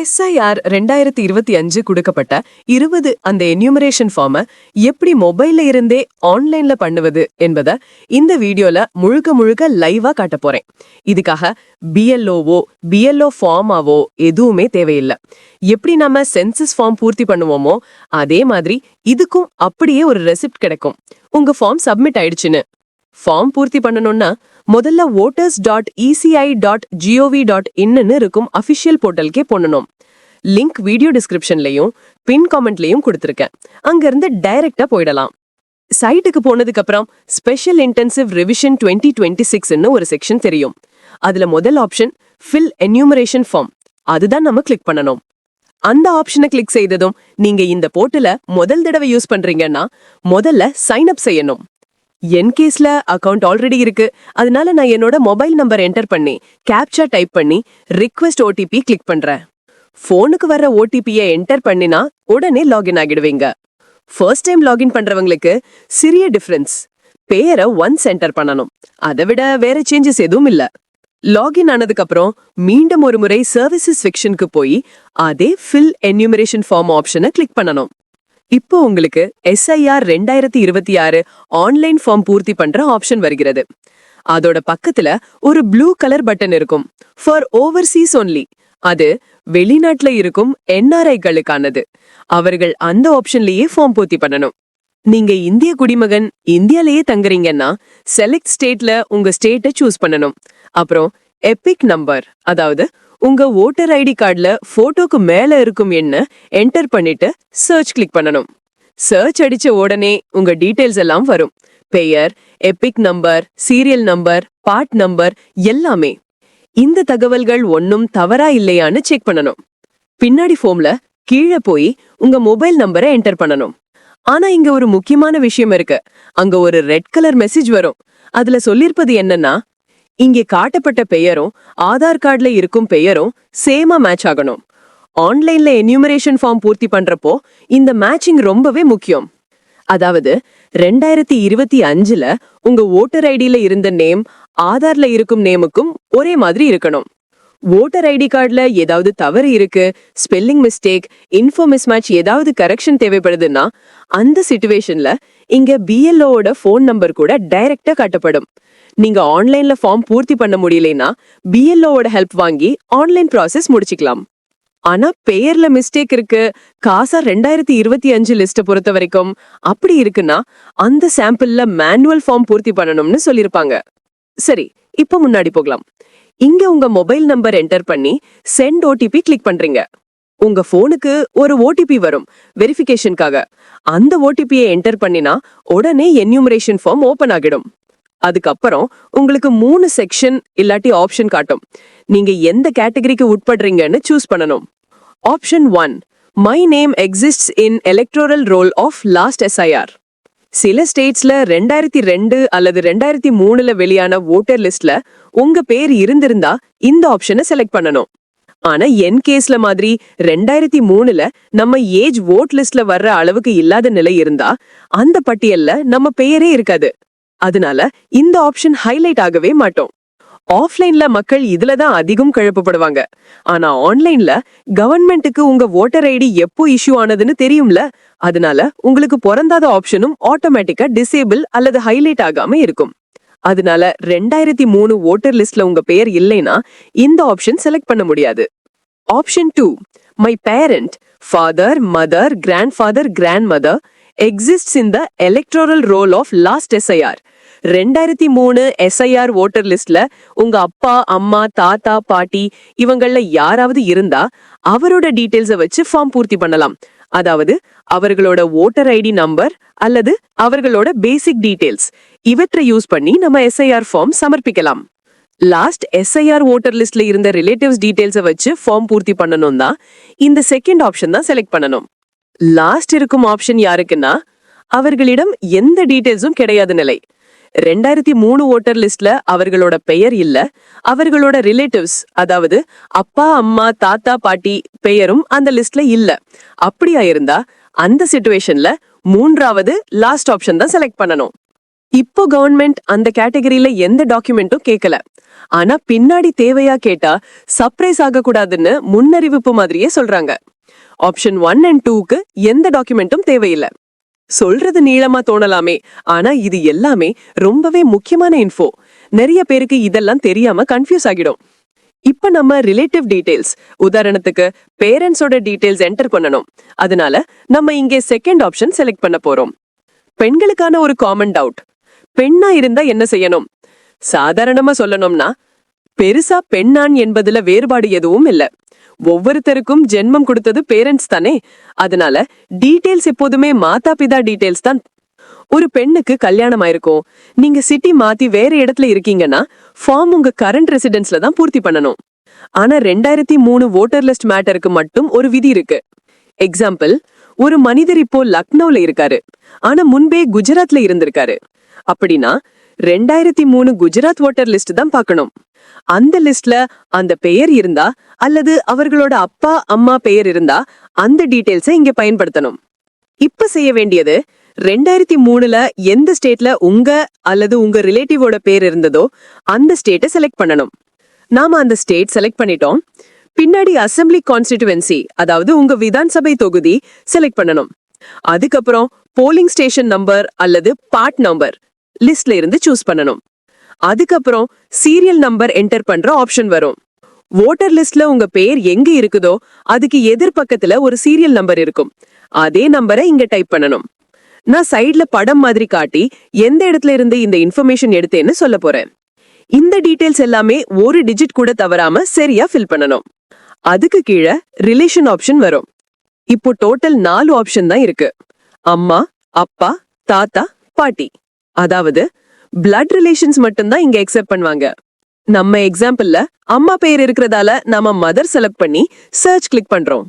SIR ரெண்டாயிரத்தி இருபத்தி அஞ்சு கொடுக்கப்பட்ட இருபது அந்த என்யூமரேஷன் ஃபார்மை எப்படி மொபைல்ல இருந்தே ஆன்லைன்ல பண்ணுவது என்பதை இந்த வீடியோல முழுக்க முழுக்க லைவா காட்ட போறேன். இதுக்காக பிஎல்ஓவோ பிஎல்ஓ ஃபார்மாவோ எதுவுமே தேவையில்லை. எப்படி நம்ம சென்சஸ் ஃபார்ம் பூர்த்தி பண்ணுவோமோ அதே மாதிரி இதுக்கும் அப்படியே ஒரு ரெசிப்ட் கிடைக்கும். உங்க ஃபார்ம் சப்மிட் ஆயிடுச்சுன்னு ஃபார்ம் பூர்த்தி பண்ணணும்னா முதல்ல voters dot ECI dot GOV dot இன்னுன்னு இருக்கும் அஃபிஷியல் போர்ட்டலுக்கே பண்ணணும் லிங்க் வீடியோ டிஸ்கிரிப்ஷன்லையும் பின் காமெண்ட்லையும் கொடுத்துருக்கேன். அங்கிருந்து டைரக்டா போயிடலாம். சைட்டுக்கு போனதுக்கு அப்புறம் special intensive revision twenty twenty சிக்ஸ்னு ஒரு செக்ஷன் தெரியும். அதுல முதல் ஆப்ஷன் ஃபில் என்யூமரேஷன் ஃபார்ம் அதுதான் நம்ம கிளிக் பண்ணணும். அந்த ஆப்ஷனை கிளிக் செய்ததும் நீங்க இந்த போர்ட்டல முதல் தடவை யூஸ் பண்றீங்கன்னா முதல்ல சைன் அப் செய்யணும். என் கேஸ்ல அக்கவுண்ட் ஆல்ரெடி இருக்கு. அதனால நான் என்னோட மொபைல் நம்பர் என்டர் பண்ணி கேப்சா டைப் பண்ணி ரிக்வெஸ்ட் ஓடிபி கிளிக் பண்றேன். ஃபோனுக்கு வர்ற ஓடிபியை என்டர் பண்ணினா உடனே லாகின் ஆகிடுவீங்க. ஃபர்ஸ்ட் டைம் லாகின் பண்றவங்களுக்கு சிறிய டிஃபரன்ஸ் பேரை ஒன்ஸ் என்டர் பண்ணணும். அதை விட வேற சேஞ்சஸ் எதுவும் இல்ல. லாகின் ஆனதுக்கு அப்புறம் மீண்டும் ஒரு முறை சர்வீசஸ் செக்ஷனுக்கு போய் அதே ஃபில் என்யூமரேஷன் ஃபார்ம் ஆப்ஷனை கிளிக் பண்ணணும். இப்போ உங்களுக்கு எஸ்ஐஆர் ரெண்டாயிரத்தி இருபத்தி ஆறு ஆன்லைன் ஃபார்ம் பூர்த்தி பண்ற ஆப்ஷன் வருகிறது. அதோட பக்கத்துல ஒரு ப்ளூ கலர் பட்டன் இருக்கும். ஃபார் ஓவர்சீஸ் ஒன்லி அது வெளிநாட்டுல இருக்கும் என்ஆர்ஐகளுக்கானது அவர்கள் அந்த ஆப்ஷன்லயே ஃபார்ம் பூர்த்தி பண்ணணும். நீங்க இந்திய குடிமகன் இந்தியாலயே தங்குறீங்கன்னா செலக்ட் ஸ்டேட்ல உங்க ஸ்டேட்டை சூஸ் பண்ணணும். அப்புறம் எபிக் நம்பர் அதாவது உங்க ஓட்டர் ஐடி கார்டுல போட்டோக்கு மேல இருக்கும் என்ன என்டர் பண்ணிட்டு சர்ச் கிளிக் பண்ணணும். சர்ச் அடிச்ச உடனே உங்க டீடைல்ஸ் எல்லாம் வரும். பெயர் EPIC number serial number part number எல்லாமே. இந்த தகவல்கள் ஒன்னும் தவறா இல்லையான்னு செக் பண்ணணும். பின்னாடி ஃபோம்ல கீழே போய் உங்க மொபைல் நம்பரை என்டர் பண்ணணும். ஆனா இங்க ஒரு முக்கியமான விஷயம் இருக்கு. அங்க ஒரு ரெட் கலர் மெசேஜ் வரும். அதுல சொல்லிருப்பது என்னன்னா இங்கே காட்டப்பட்ட பெயரும் ஆதார் கார்டுல இருக்கும் பெயரும் சேமா மேட்ச் ஆகணும். ஆன்லைன்ல என்யூமரேஷன் ஃபார்ம் பூர்த்தி பண்றப்போ இந்த மேட்சிங் ரொம்பவே முக்கியம். அதாவது ரெண்டாயிரத்தி இருபத்தி அஞ்சுல உங்க ஓட்டர் ஐடியில இருந்த நேம் ஆதார்ல இருக்கும் நேமுக்கும் ஒரே மாதிரி இருக்கணும். ஓட்டர் ஐடி கார்டுல ஏதாவது தவறு இருக்கு ஸ்பெல்லிங் மிஸ்டேக் இன்ஃபோ மிஸ்மேட்ச் ஏதாவது கரெக்ஷன் தேவைப்படுதுன்னா அந்த சுச்சுவேஷன்ல இங்க பிஎல்ஓட ஃபோன் நம்பர் கூட டைரக்டா காட்டப்படும். நீங்க ஆன்லைன்ல ஃபார்ம் பூர்த்தி பண்ண முடியலனா பிஎல்ஓட ஹெல்ப் வாங்கி ஆன்லைன் ப்ராசஸ் முடிச்சுக்கலாம். ஆனா பெயர்ல மிஸ்டேக் இருக்கு காசா ரெண்டாயிரத்தி இருபத்தி அஞ்சு லிஸ்ட்டை பொறுத்த வரைக்கும். அப்படி இருக்குன்னா அந்த சாம்பிள்ல மேனுவல் ஃபார்ம் பூர்த்தி பண்ணணும்னு சொல்லிருப்பாங்க. சரி இப்போ முன்னாடி போகலாம். இங்க உங்க மொபைல் நம்பர் என்டர் பண்ணி சென்ட் ஓடிபி கிளிக் பண்றீங்க. உங்க போனுக்கு ஒரு ஓடிபி வரும் வெரிஃபிகேஷனுக்காக அந்த ஓடிபியை என்டர் பண்ணினா உடனே என்யூமரேஷன் ஃபார்ம் ஓபன் ஆகிடும். அதுக்கப்புறம் உங்களுக்கு மூணு செக்ஷன் இல்லாட்டி ஆப்ஷன் காட்டும். நீங்க எந்த கேட்டகரிக்கு உட்படுறீங்கன்னு சூஸ் பண்ணணும். Option one my name exists in electoral roll of last SIR சில ஸ்டேட்ஸ்ல ரெண்டாயிரத்தி ரெண்டு அல்லது ரெண்டாயிரத்தி மூணுல வெளியான ஓட்டர் லிஸ்ட்ல உங்க பேர் இருந்திருந்தா இந்த ஆப்ஷனை செலக்ட் பண்ணணும். ஆனா என் கேஸ்ல மாதிரி ரெண்டாயிரத்தி மூணுல நம்ம ஏஜ் ஓட் லிஸ்ட்ல வர்ற அளவுக்கு இல்லாத நிலை இருந்தா அந்த பட்டியல்ல நம்ம பெயரே இருக்காது. அதனால இந்த ஆப்ஷன் ஹைலைட் ஆகவே மாட்டோம். ஆஃப்லைன்ல மக்கள் இதுல தான் அதிகம் குழப்பப்படுவாங்க. ஆனா ஆன்லைன்ல கவர்மெண்ட்டுக்கு உங்க ஓட்டர் ஐடி எப்போ இஷ்யூ ஆனதுன்னு தெரியும்ல? அதனால உங்களுக்கு பிறந்தாத ஆப்ஷனும் ஆட்டோமேட்டிக்கா டிசேபிள் அல்லது ஹைலைட் ஆகாம இருக்கும். அதனால ரெண்டாயிரத்தி மூணு ஓட்டர் லிஸ்ட்ல உங்க பெயர் இல்லைன்னா இந்த ஆப்ஷன் செலக்ட் பண்ண முடியாது. Option two my parent father mother grandfather grandmother exists in the electoral roll of last SIR ரெண்டாயிரத்தி மூணு எஸ்ஐஆர் ஓட்டர் லிஸ்ட்ல உங்க அப்பா அம்மா தாத்தா பாட்டி இவங்கள யாராவது இருந்தா அவரோட டீட்டெயில்ஸை வச்சு ஃபார்ம் பூர்த்தி பண்ணலாம். அதாவது அவர்களோட ஓட்டர் ஐடி நம்பர் அல்லது அவர்களோட பேசிக் டீடைல்ஸ் இவற்றை யூஸ் பண்ணி நம்ம எஸ்ஐஆர் ஃபார்ம் சமர்ப்பிக்கலாம். லாஸ்ட் எஸ்ஐஆர் ஓட்டர் லிஸ்ட்ல இருந்த ரிலேட்டிவ்ஸ் டீடைல்ஸை வச்சு ஃபார்ம் பூர்த்தி பண்ணணும் தான் இந்த செகண்ட் ஆப்ஷன் தான் செலக்ட் பண்ணணும். லாஸ்ட் இருக்கும் ஆப்ஷன் யாருக்குன்னா அவர்களிடம் எந்த டீடைல்ஸும் கிடையாத நிலை. ரெண்டாயிரத்தி மூணு ஓட்டர் லிஸ்ட்ல அவர்களோட பெயர் இல்ல. அவர்களோட ரிலேட்டிவ்ஸ் அதாவது அப்பா அம்மா தாத்தா பாட்டி பெயரும் அந்த லிஸ்ட்ல இல்ல. அப்படியா இருந்தா அந்த சிச்சுவேஷன்ல மூன்றாவது லாஸ்ட் ஆப்ஷன் தான் செலக்ட் பண்ணணும். இப்போ கவர்மெண்ட் அந்த கேட்டகரியில எந்த டாக்குமெண்ட்டும் கேட்கல ஆனா பின்னாடி தேவையா கேட்டா சர்ப்ரைஸ் ஆகக்கூடாதுன்னு முன்னறிவிப்பு மாதிரியே சொல்றாங்க. ஆப்ஷன் ஒன் அண்ட் டூக்கு எந்த டாக்குமெண்ட்டும் தேவையில்லை. சொல்றது நீளமா தோணலாமே ஆனா இது எல்லாமே ரொம்பவே முக்கியமான இன்ஃபோ நிறைய பேருக்கு இதெல்லாம் தெரியாம கன்ஃபியூஸ் ஆகிடும். இப்ப நம்ம ரிலேட்டிவ் டீடைல்ஸ் உதாரணத்துக்கு பேரண்ட்ஸோட டீடைல்ஸ் என்டர் பண்ணணும். அதனால நம்ம இங்கே செகண்ட் ஆப்ஷன் செலக்ட் பண்ண போறோம். பெண்களுக்கான ஒரு காமன் டவுட் பெண்ணா இருந்தா என்ன செய்யணும்? சாதாரணமா சொல்லணும்னா பெருசா பெண்ணான் என்பதுல வேறுபாடு எதுவும் இல்ல. ஒவ்வொருத்தருக்கும் ஜென்மம் கொடுத்தது பேரண்ட்ஸ் தானே? அதனால டீடைல்ஸ் எப்போதுமே மாதா பிதா டீடைல்ஸ் தான். ஒரு பெண்ணுக்கு கல்யாணம் ஆயிருக்கும். நீங்க சிட்டி மாத்தி வேற இடத்துல இருக்கீங்கன்னா ஃபார்ம் உங்க கரண்ட் ரெசிடென்ஸ்ல தான் பூர்த்தி பண்ணணும். ஆனா ரெண்டாயிரத்தி மூணு ஓட்டர் லிஸ்ட் மேட்டருக்கு மட்டும் ஒரு விதி இருக்கு. எக்ஸாம்பிள் ஒரு மனிதர் இப்போ லக்னோல இருக்காரு. ஆனா முன்பே குஜராத்ல இருந்திருக்காரு. அப்படின்னா ரெண்டாயிரத்தி மூணு குஜராத் ஓட்டர் லிஸ்ட் தான் பார்க்கணும். அந்த லிஸ்ட்ல அந்த பெயர் இருந்தா அல்லது அவர்களோட அப்பா அம்மா பெயர் இருந்தா அந்த டீடைல்ஸை இங்க பயன்படுத்தணும். இப்ப செய்ய வேண்டியது ரெண்டாயிரத்தி மூணுல எந்த ஸ்டேட்ல உங்க அல்லது உங்க ரிலேட்டிவோட பேர் இருந்ததோ அந்த ஸ்டேட்டை செலக்ட் பண்ணணும். நாம அந்த ஸ்டேட் செலக்ட் பண்ணிட்டோம். பின்னாடி அசெம்பிளி கான்ஸ்டிடுவன்சி அதாவது உங்க விதான்சபை தொகுதி செலக்ட் பண்ணணும். அதுக்கப்புறம் போலிங் ஸ்டேஷன் நம்பர் அல்லது பார்ட் நம்பர் லிஸ்ட்ல இருந்து சூஸ் பண்ணணும். அதுக்கப்புறம் சீரியல் நம்பர் என்டர் பண்ற ஆப்ஷன் வரும். ஓட்டர் லிஸ்ட்ல உங்க பேர் எங்க இருக்குதோ அதுக்கு எதிர்பக்கத்துல ஒரு சீரியல் நம்பர் இருக்கும். அதே நம்பரை இங்க டைப் பண்ணணும். நான் சைடுல படம் மாதிரி காட்டி எந்த இடத்துல இருந்து இந்த இன்ஃபர்மேஷன் எடுத்தேன்னு சொல்ல போறேன். இந்த டீடைல்ஸ் எல்லாமே ஒரு டிஜிட் கூட தவறாம சரியா ஃபில் பண்ணணும். அதுக்கு கீழே ரிலேஷன் ஆப்ஷன் வரும். இப்போ டோட்டல் நாலு ஆப்ஷன் தான் இருக்கு. அம்மா அப்பா தாத்தா பாட்டி. அதாவது பிளட் ரிலேஷன்ஸ் மட்டும்தான் இங்க எக்ஸெப்ட் பண்ணுவாங்க. நம்ம எக்ஸாம்பிள்ல அம்மா பெயர் இருக்கிறதால நாம மதர் செலக்ட் பண்ணி சர்ச் கிளிக் பண்றோம்.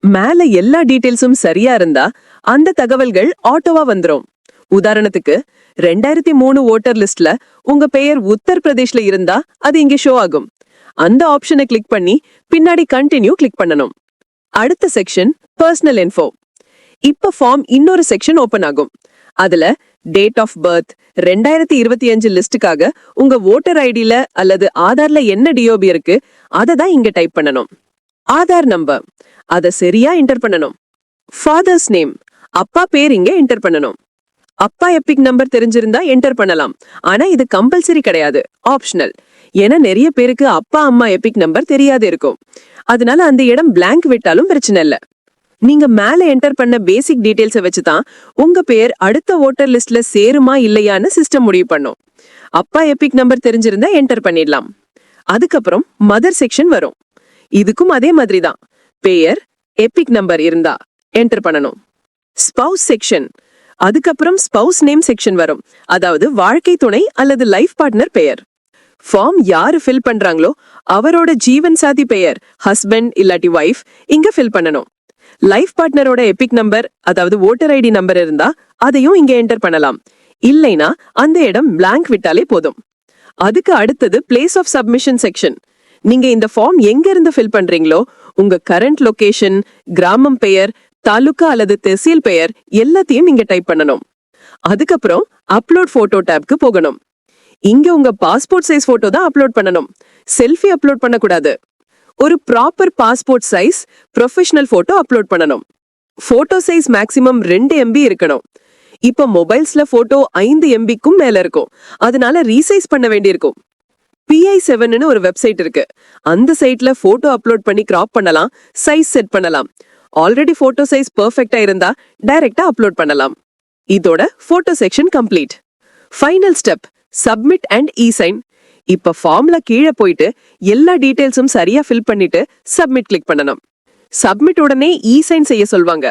மேல எல்லா டீடைல்ஸும் சரியா இருந்தா அந்த தகவல்கள் ஆட்டோவா வந்துரும். உதாரணத்துக்கு ரெண்டாயிரத்தி மூணு ஓட்டர் லிஸ்ட்ல உங்க பெயர் உத்தர் பிரதேஷ்ல இருந்தா அது இங்க ஷோ ஆகும். அந்த ஆப்ஷனை கிளிக் பண்ணி பின்னாடி கண்டினியூ கிளிக் பண்ணணும். அடுத்த செக்ஷன் பர்சனல் இன்ஃபோ இப்ப ஃபார்ம் இன்னொரு செக்ஷன் ஓபன் ஆகும். அதுல டேட் ஆஃப் பர்த் ரெண்டாயிரத்தி இருபத்தி அஞ்சு லிஸ்டுக்காக உங்க ஓட்டர் ஐடியில அல்லது ஆதார்ல என்ன டிஓபி இருக்கு அதை தான் இங்க டைப் பண்ணணும். ஆதார் நம்பர் அதை சரியா என்டர் பண்ணணும். ஃபாதர்ஸ் நேம் அப்பா பேர் இங்க என்டர் பண்ணணும். அப்பா எப்பிக் நம்பர் தெரிஞ்சிருந்தா என்டர் பண்ணலாம். ஆனா இது கம்பல்சரி கிடையாது ஆப்ஷனல் ஏன்னா நிறைய பேருக்கு அப்பா அம்மா எப்பிக் நம்பர் தெரியாது இருக்கும். அதனால அந்த இடம் பிளாங்க் விட்டாலும் பிரச்சனை இல்லை. நீங்க மேல என்டர் பண்ண பேசிக் டீடைல்ஸை வச்சு தான் உங்க பேர் அடுத்த ஓட்டர் லிஸ்ட்ல சேருமா இல்லையான்னு சிஸ்டம் முடிவு பண்ணும். அப்பா எப்பிக் நம்பர் தெரிஞ்சிருந்தா என்டர் பண்ணிடலாம். அதுக்கப்புறம் மதர் செக்ஷன் வரும். இதுக்கும் அதே மாதிரி தான் பெயர் எபிக் நம்பர் இருந்தா என்டர் பண்ணணும். ஸ்பவுஸ் செக்ஷன் அதுக்கப்புறம் ஸ்பவுஸ் நேம் செக்ஷன் வரும். அதாவது வாழ்க்கை துணை அல்லது லைஃப் பார்ட்னர் பெயர். ஃபார்ம் யாரு ஃபில் பண்றாங்களோ அவரோட ஜீவன் சாதி பெயர் ஹஸ்பண்ட் இல்லாட்டி ஒய்ஃப் இங்க ஃபில் பண்ணணும். லைஃப் பார்ட்னரோட எபிக் நம்பர் அதாவது ஓட்டர் ஐடி நம்பர் இருந்தா அதையும் இங்க என்டர் பண்ணலாம். இல்லைனா அந்த இடம் பிளாங்க் விட்டாலே போதும். அதுக்கு அடுத்தது பிளேஸ் ஆஃப் சப்மிஷன் செக்ஷன் நீங்க இந்த ஃபார்ம் எங்க இருந்து ஃபில் பண்றீங்களோ உங்க கரண்ட் லொகேஷன் கிராமம் பெயர் தாலுகா அல்லது தெசில் பெயர் எல்லாத்தையும் இங்க டைப் பண்ணணும். அதுக்கப்புறம் அப்லோட் போட்டோ டேப்க்கு போகணும். இங்க உங்க பாஸ்போர்ட் சைஸ் போட்டோ தான் அப்லோட் பண்ணணும். செல்ஃபி அப்லோட் பண்ணக்கூடாது. ஒரு proper passport size professional photo upload பண்ணணும். போட்டோ சைஸ் மேக்ஸிமம் ரெண்டு எம்பி இருக்கணும். இப்ப மொபைல்ஸ்ல போட்டோ ஐந்து எம்பிக்கும் மேல இருக்கும். அதனால ரீசைஸ் பண்ண வேண்டியிருக்கும். பிஐ செவன்னு ஒரு வெப்சைட் இருக்கு. அந்த சைட்ல போட்டோ அப்லோட் பண்ணி கிராப் பண்ணலாம் சைஸ் செட் பண்ணலாம். ஆல்ரெடி போட்டோ சைஸ் பெர்ஃபெக்ட்டா இருந்தா டைரக்டா அப்லோட் பண்ணலாம். இதோட photo section complete final step submit and e sign இப்ப ஃபார்ம்ல கீழே போயிட்டு எல்லா டீடைல்ஸும் சரியா ஃபில் பண்ணிட்டு சப்மிட் கிளிக் பண்ணணும். சப்மிட் உடனே இ சைன் செய்ய சொல்வாங்க.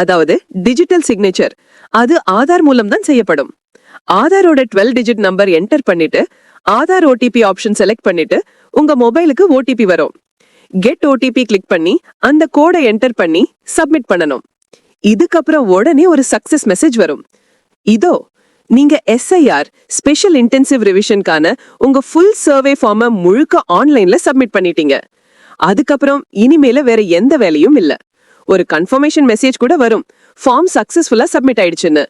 அதாவது டிஜிட்டல் சிக்னேச்சர் அது ஆதார் மூலம் தான் செய்யப்படும். ஆதாரோட டுவெல் டிஜிட் நம்பர் என்டர் பண்ணிட்டு ஆதார் ஓடிபி ஆப்ஷன் செலக்ட் பண்ணிட்டு உங்க மொபைலுக்கு ஓடிபி வரும். கெட் ஓடிபி கிளிக் பண்ணி அந்த கோடை என்டர் பண்ணி சப்மிட் பண்ணணும். இதுக்கப்புறம் உடனே ஒரு சக்சஸ் மெசேஜ் வரும். இதோ நீங்க எஸ்ஐஆர் ஸ்பெஷல் இன்டென்சிவ் ரிவிஷனுக்கான உங்க ஃபுல் சர்வே ஃபார்மை முழுக்க ஆன்லைன்ல சப்மிட் பண்ணிட்டீங்க. அதுக்கப்புறம் இனிமேல வேற எந்த வேலையும் இல்ல. ஒரு கன்ஃபர்மேஷன் மெசேஜ் கூட வரும். ஃபார்ம் சக்சஸ்ஃபுல்லா சப்மிட் ஆயிடுச்சுன்னு.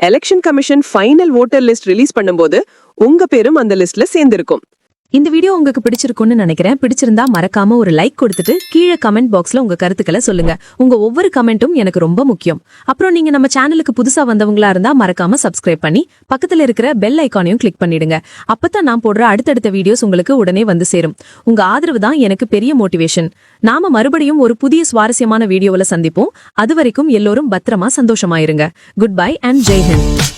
Election commission final voter list release பண்ணும்போது உங்க பேரும் அந்த லிஸ்ட்ல சேர்ந்திருக்கும். இந்த வீடியோ உங்களுக்கு பிடிச்சிருக்கும்னு நினைக்கிறேன். பிடிச்சிருந்தா மறக்காம ஒரு லைக் கொடுத்துட்டு கீழே கமெண்ட் பாக்ஸ்ல உங்க கருத்துக்களை சொல்லுங்க. உங்க ஒவ்வொரு கமெண்ட்டும் எனக்கு ரொம்ப முக்கியம். அப்புறம் நீங்க நம்ம சேனலுக்கு புதுசா வந்தவங்களா இருந்தா மறக்காம சப்ஸ்கிரைப் பண்ணி பக்கத்துல இருக்கிற பெல் ஐக்கானையும் கிளிக் பண்ணிடுங்க. அப்பதான் நான் போடுற அடுத்தடுத்த வீடியோஸ் உங்களுக்கு உடனே வந்து சேரும். உங்க ஆதரவு தான் எனக்கு பெரிய மோட்டிவேஷன் நாம மறுபடியும் ஒரு புதிய சுவாரஸ்யமான வீடியோவில் சந்திப்போம். அது வரைக்கும் எல்லோரும் பத்திரமா சந்தோஷமா இருங்க. Good bye and Jai Hind